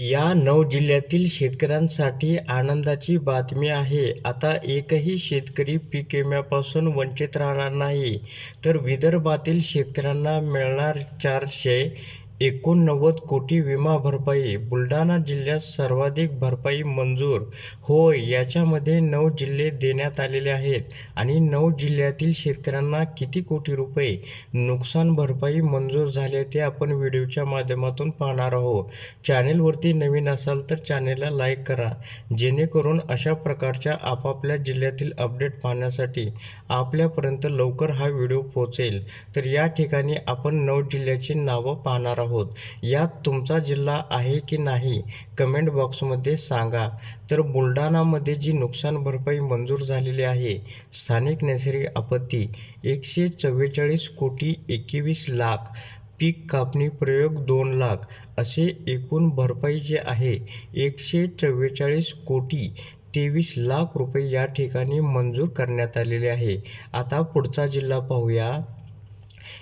या नऊ जिल्ह्यातील शेतकऱ्यांसाठी आनंदाची बातमी आहे. आता एकही शेतकरी पीक विम्यापासून वंचित राहणार नाही. तर विदर्भातील शेतकऱ्यांना मिळणार चारशे एकोणनव्वद कोटी विमा भरपाई बुलढाणा जिल्ह्यात सर्वाधिक भरपाई मंजूर. होय याच्यामध्ये नऊ जिल्हे देण्यात आलेले आहेत आणि नऊ जिल्ह्यातील शेतकऱ्यांना किती कोटी रुपये नुकसान भरपाई मंजूर झाले ते आपण व्हिडिओच्या माध्यमातून पाहणार आहोत. चॅनेलवरती नवीन असाल तर चॅनेलला लाईक करा जेणेकरून अशा प्रकारच्या आपापल्या जिल्ह्यातील अपडेट पाहण्यासाठी आपल्यापर्यंत लवकर हा व्हिडिओ पोहोचेल. तर या ठिकाणी आपण नऊ जिल्ह्याची नावं पाहणार आहोत. यात तुमचा जिल्हा आहे की नाही कमेंट बॉक्समध्ये सांगा. तर बुलढाणामध्ये जी नुकसान भरपाई मंजूर झालेली आहे स्थानिक नैसर्गिक आपत्ती एकशे चव्वेचाळीस कोटी एकवीस लाख पीक कापणी प्रयोग दोन लाख असे एकूण भरपाई जे आहे एकशे चव्वेचाळीस कोटी तेवीस लाख रुपये या ठिकाणी मंजूर करण्यात आलेले आहे. आता पुढचा जिल्हा पाहूया.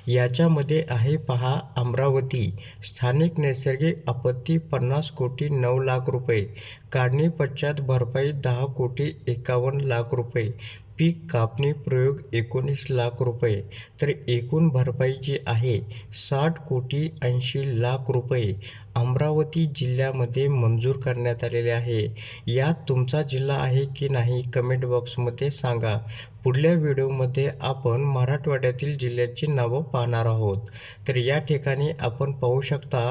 याच्यामध्ये आहे पहा अमरावती. स्थानिक नैसर्गिक आपत्ती पन्नास कोटी नऊ लाख रुपये. काढणी पश्चात भरपाई दहा कोटी एकावन्न लाख रुपये. पीक कापणी प्रयोग एकोणीस लाख रुपये. तर एकूण भरपाई जी आहे साठ कोटी ऐंशी लाख रुपये अमरावती जिल्ह्यामध्ये मंजूर करण्यात आलेले आहे. यात तुमचा जिल्हा आहे की नाही कमेंट बॉक्समध्ये सांगा. पुढल्या व्हिडिओमध्ये आपण मराठवाड्यातील जिल्ह्याची नावं पाहणार आहोत. तर या ठिकाणी आपण पाहू शकता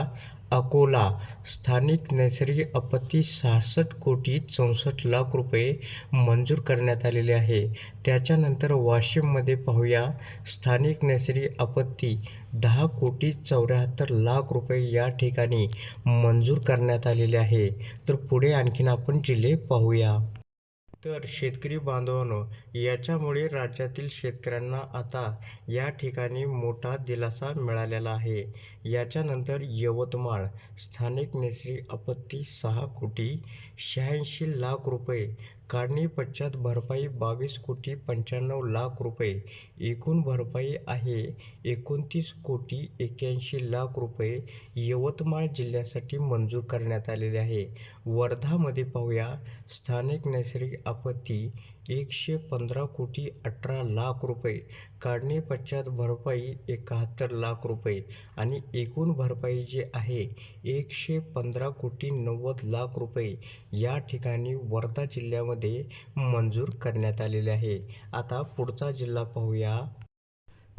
अकोला स्थानिक नैसर्गिक आपत्ती सहासष्ट कोटी चौसष्ट लाख रुपये मंजूर करण्यात आलेले आहे. त्याच्यानंतर वाशिममध्ये पाहूया स्थानिक नैसर्गिक आपत्ती दहा कोटी चौऱ्याहत्तर लाख रुपये या ठिकाणी मंजूर करण्यात आलेले आहे. तर पुढे आणखीन आपण जिल्हे पाहूया. तर शेतकरी बांधवांनो याच्यामुळे राज्यातील शेतकऱ्यांना आता या ठिकाणी मोठा दिलासा मिळालेला आहे. याच्यानंतर यवतमाळ स्थानिक नेसरी आपत्ती सहा कोटी शहाऐंशी लाख रुपये काढणी पश्चात भरपाई बावीस कोटी पंच्याण्णव लाख रुपये एकूण भरपाई आहे. एकोणतीस कोटी एक्याऐंशी लाख रुपये यवतमाळ जिल्ह्यासाठी मंजूर करण्यात आलेले आहे. वर्धामध्ये पाहूया. स्थानिक नैसर्गिक आपत्ती एकशे पंधरा कोटी अठरा लाख रुपये. काढणी पश्चात भरपाई एकाहत्तर लाख रुपये आणि एकूण भरपाई जी आहे एकशे पंधरा कोटी नव्वद लाख रुपये. या ठिकाणी वर्धा जिल्ह्यामध्ये जिल्ह्यामध्ये मंजूर करण्यात आलेले आहे. आता पुढचा जिल्हा पाहूया.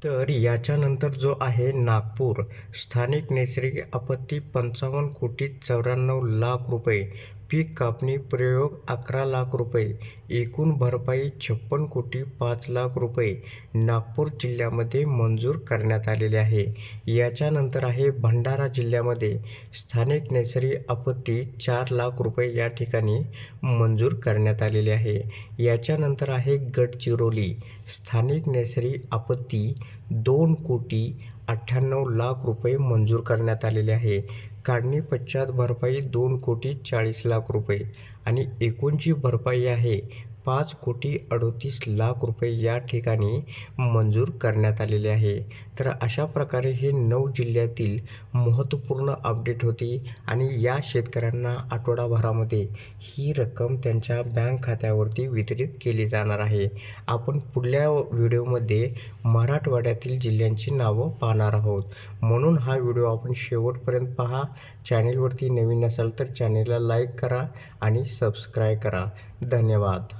तर याच्यानंतर जो आहे नागपूर स्थानिक नैसर्गिक आपत्ती पंचावन्न कोटी चौऱ्याण्णव लाख रुपये. पीक कापणी प्रयोग अकरा लाख रुपये एकूण भरपाई छप्पन कोटी पाच लाख रुपये नागपूर जिल्ह्यामध्ये मंजूर करण्यात आलेले आहे. याच्यानंतर आहे भंडारा जिल्ह्यामध्ये स्थानिक नैसर्गिक आपत्ती चार लाख रुपये या ठिकाणी मंजूर करण्यात आलेले आहे. याच्यानंतर आहे गडचिरोली स्थानिक नैसर्गिक आपत्ती दोन कोटी अठ्ठ्याण्णव लाख रुपये मंजूर करण्यात आलेले आहे. काढणी पश्चात भरपाई दोन कोटी चाळीस लाख रुपये आणि एकूण जी भरपाई आहे पाच कोटी अडोतीस लाख रुपये या ठिकाणी मंजूर करण्यात आलेले आहे. तर अशा प्रकारे हे नऊ जिल्ह्यातील महत्त्वपूर्ण अपडेट होती आणि या शेतकऱ्यांना आठवडाभरामध्ये ही रक्कम त्यांच्या बँक खात्यावरती वितरित केली जाणार आहे. आपण पुढल्या व्हिडिओमध्ये मराठवाड्यातील जिल्ह्यांची नावं पाहणार आहोत. म्हणून हा व्हिडिओ आपण शेवटपर्यंत पहा. चॅनेलवरती नवीन असाल तर चॅनेलला लाईक करा आणि सबस्क्राईब करा. धन्यवाद.